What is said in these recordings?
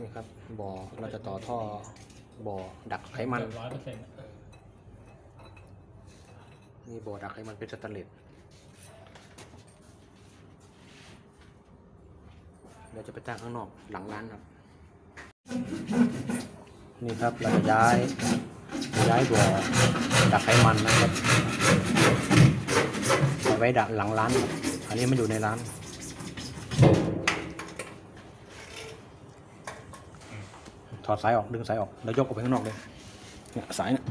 นี่ครับบ่อเราจะต่อท่อบ่อดักไขมันร้อยเปอร์เซ็นต์นี่บ่อดักไขมันเป็นสแตนเลสเดี๋ยวจะไปตั้งข้างนอกหลังร้านครับ นี่ครับเราจะย้ายย้ายบ่อดักไขมันนะครับเอาไว้ดักหลังร้านครับอันนี้มันอยู่ในร้าน อดสายออกดึงสายออกแล้วยกออกไปข้างนอกเลยเนี่ยสายเนี่ย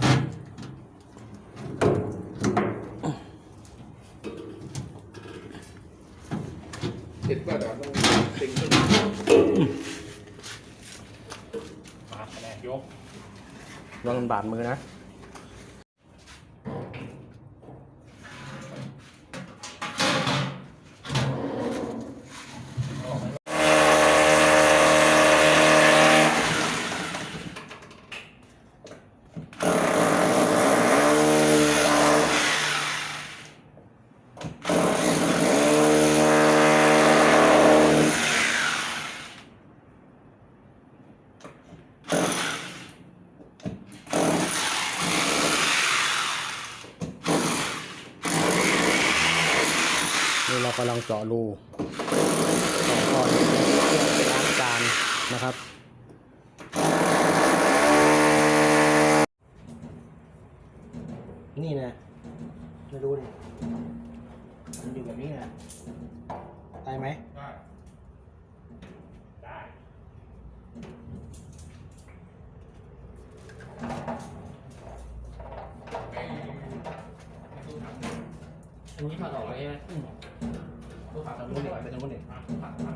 ติดว่าเดี๋ยวต้องติงขึ้นมาคะแนนยกลองมันบาดมือนะ นี่ เรากำลังเจาะรูต่อท่อนี้ล้างจานนะครับ นี่นะไม่รู้นี่มันอยู่แบบนี้นะได้ไหมได้ได้อันนี้ผ่าต่อใช่ไหม ตัวผ่าตร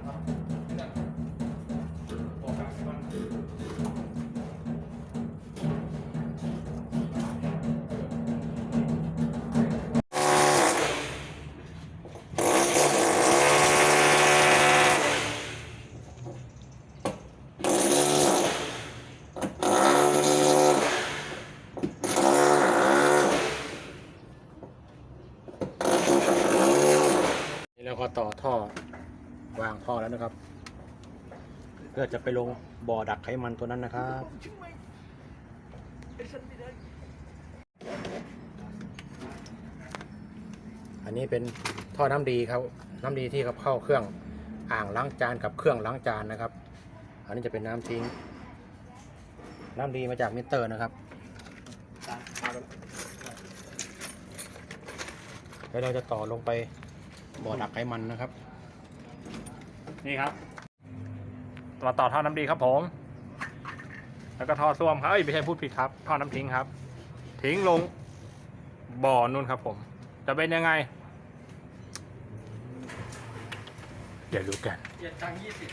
ก็ต่อท่อวางท่อแล้วนะครับ เพื่อจะไปลงบ่อดักไขมันตัวนั้นนะครับอันนี้เป็นท่อน้ำดีครับ น้ำดีที่ครับเข้าเครื่องอ่างล้างจานกับเครื่องล้างจานนะครับ อันนี้จะเป็นน้ำทิ้ง น้ำดีมาจากมิเตอร์นะครับแล้วเราจะต่อลงไป บ่อดักไขมันนะครับ นี่ครับตัวต่อท่อน้ำดีครับผม แล้วก็ท่อส้วมครับเอ้ยไม่ใช่พูดผิดครับ ท่อน้ำทิ้งครับ ทิ้งลงบ่อนู่นครับผม จะเป็นยังไง เดี๋ยวรู้กันเกียรตังยี่สิบ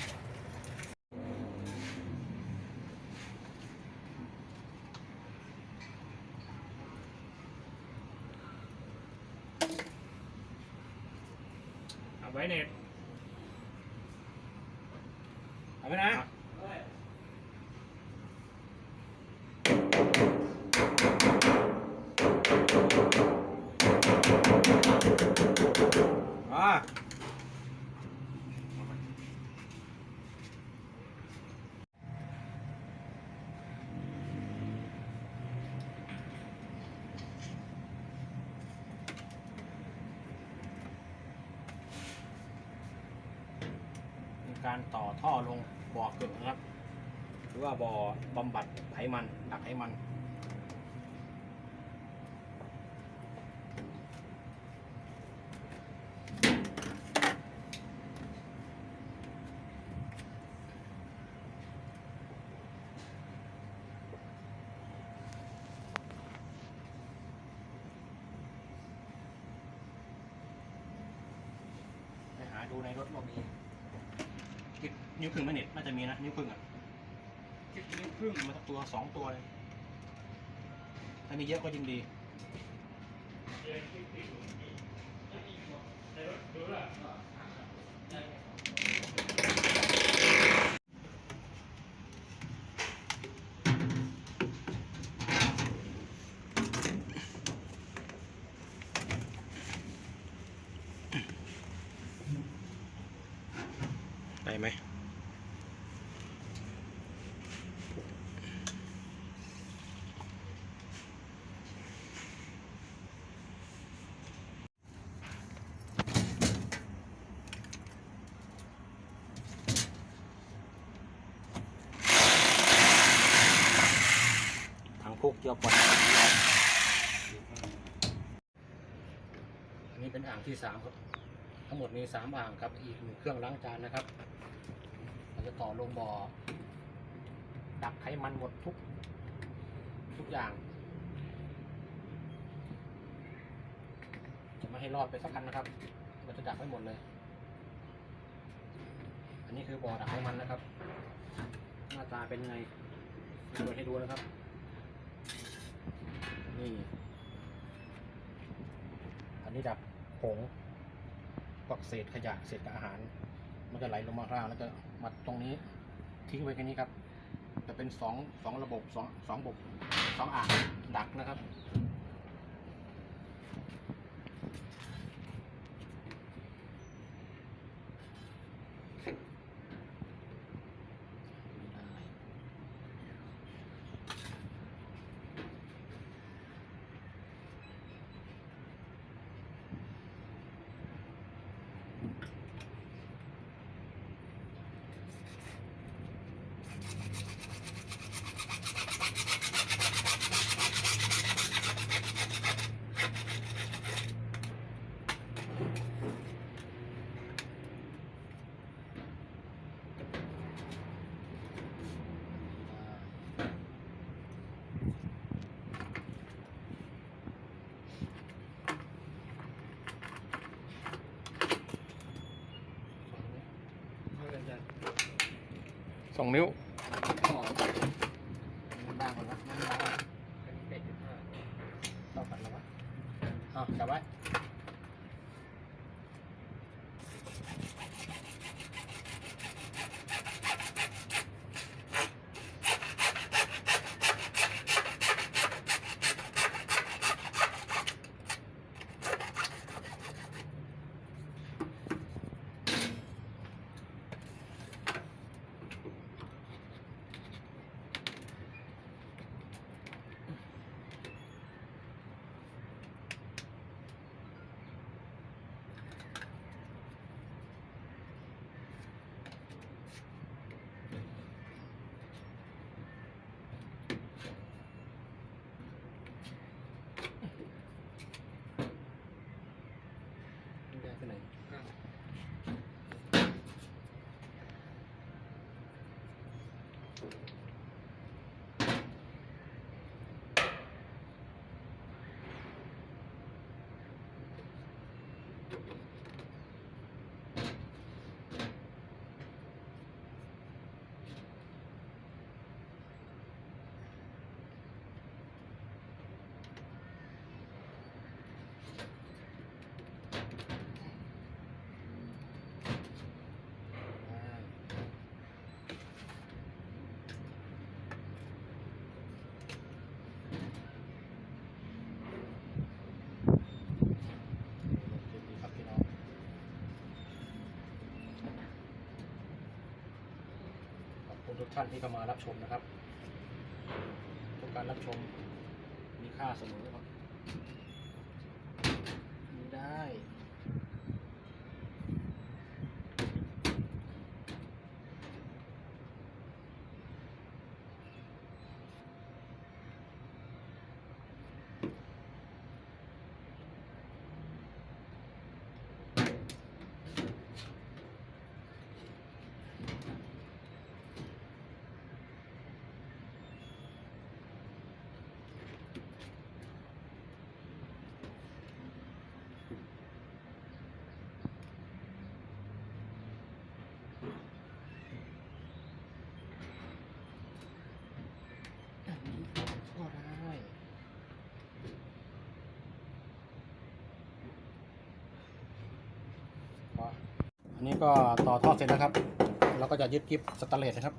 เน็ตเอาไปนะ การต่อท่อลงบ่อเกลือนะครับ หรือว่าบ่อบำบัดไขมันดักไขมัน ไปหาดูในรถเรามี นิ้วครึ่งไม่เน็ตน่าจะมีนะ นิ้วครึ่งอะนิ้วครึ่งมาสักตัวสองตัวเลย ถ้ามีเยอะก็ยิ่งดี ได้ไหม เกี่ยวปอด อันนี้เป็นอ่าง ที่สามครับ ทั้งหมดมีสามอ่างครับ อีกหนึ่งเครื่องล้างจานนะครับเราจะต่อลงบ่อ ดักไขมันหมดทุก ทุกอย่าง จะไม่ให้รอดไปสักคันนะครับ เราจะดักไว้หมดเลย อันนี้คือบ่อดักไขมันนะครับ หน้าตาเป็นไงเปิดให้ดูนะครับ นี่ อันนี้ดับ ผงพวกเศษขยะเศษอาหาร มันจะไหลลงมาข้างล่างแล้วก็มาตรงนี้ทิ้งไว้แค่นี้ครับ จะเป็นสองสองระบบสองสองบบสองอ่างดักนะครับ สองนิ้วบ้างก่อนนะมันบ้างก่อกันแล้ววะอะจับไว้ มันได้ไปไหนครับพี่น้อง ขอบคุณ ทุกท่านที่เข้ามารับชมนะครับทุกการรับชมมีค่าเสมอครับมีได้ อันนี้ก็ได้พอ อันนี้ก็ต่อท่อเสร็จแล้วครับ เราก็จะยึดกิฟสแตนเลสนะครับ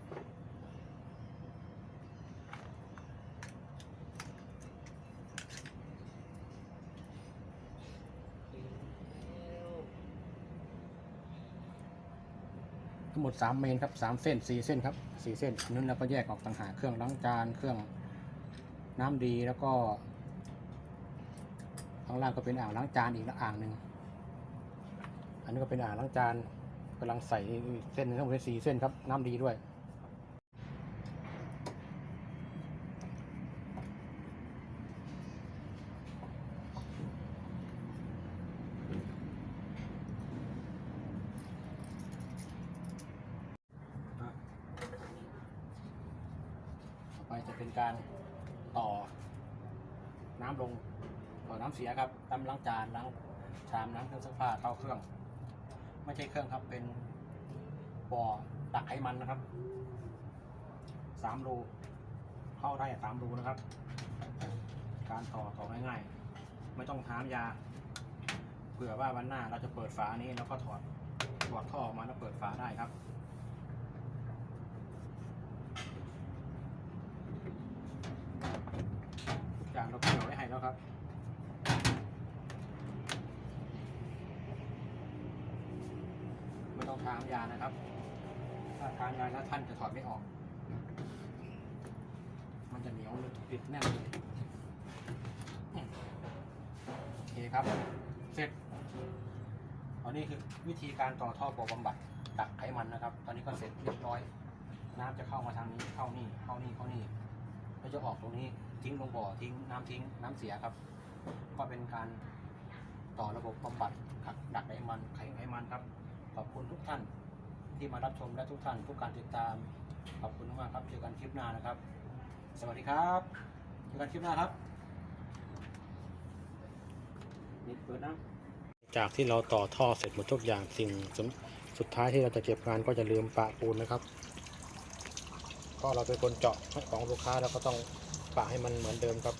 ทั้งหมด 3 เมนครับ 3 เส้น 4 เส้นครับ 4 เส้นนั้นเราก็แยกออกต่างหากเครื่องล้างจานเครื่องน้ำดีแล้วก็ข้างล่างก็เป็นอ่างล้างจานอีกละอ่างหนึ่ง นนี้ก็เป็นอ่างล้างจานกำลังใส่เส้นทั้งหมดสี่เส้นครับ น้ำดีด้วย ต่อไปจะเป็นการต่อน้ำลงต่อน้ำเสียครับน้มล้างจานล้างชามน้ำเครื่องซักผ้าเตาเครื่อง ไม่ใช่เครื่องครับเป็นบ่อตักไขมันนะครับสามรูเข้าได้สามรูนะครับ การต่อต่อง่ายๆ ไม่ต้องทามยาเผื่อว่าวันหน้าเราจะเปิดฝานี้แล้วก็ถอดถอดท่อออกมาแล้วเปิดฝาได้ครับทุกอย่างเราเกี่ยวไว้ให้แล้วครับ ไม่ต้องทามยานะครับ ถ้าทามยาแล้วท่านจะถอดไม่ออก มันจะเหนียวเลยติดแน่นเลยโอเคครับ เสร็จตอนนี้คือวิธีการต่อท่อโปรบำบัดตักไขมันนะครับ ตอนนี้ก็เสร็จเรียบร้อย น้ำจะเข้ามาทางนี้เข้านี่เข้านี่เข้านี่แล้วจะออกตรงนี้ทิ้งลงบ่อทิ้งน้ำทิ้งน้ำเสียครับ ก็เป็นการต่อระบบบำบัดขัดดักไขมันไขไขมันครับ ขอบคุณทุกท่านที่มารับชมและทุกท่านทุกการติดตาม ขอบคุณมากครับเจอกันคลิปหน้านะครับ สวัสดีครับเจอกันคลิปหน้าครับนี่เปิดนะจากที่เราต่อท่อเสร็จหมดทุกอย่างสิ่งสุดสุดท้ายที่เราจะเก็บงานก็จะลืมปะปูนนะครับก็เราเป็นคนเจาะของลูกค้าเราก็ต้องปะให้มันเหมือนเดิมครับ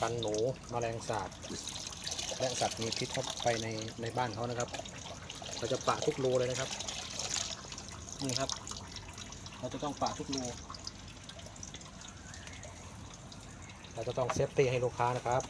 กันหนูแมลงสาบและสัตว์มีพิษเข้าไปในในบ้านเขานะครับ เราจะปาทุกรูเลยนะครับ นี่ครับ เราจะต้องปาทุกรูเราจะต้องเซฟตี้ให้ลูกค้านะครับ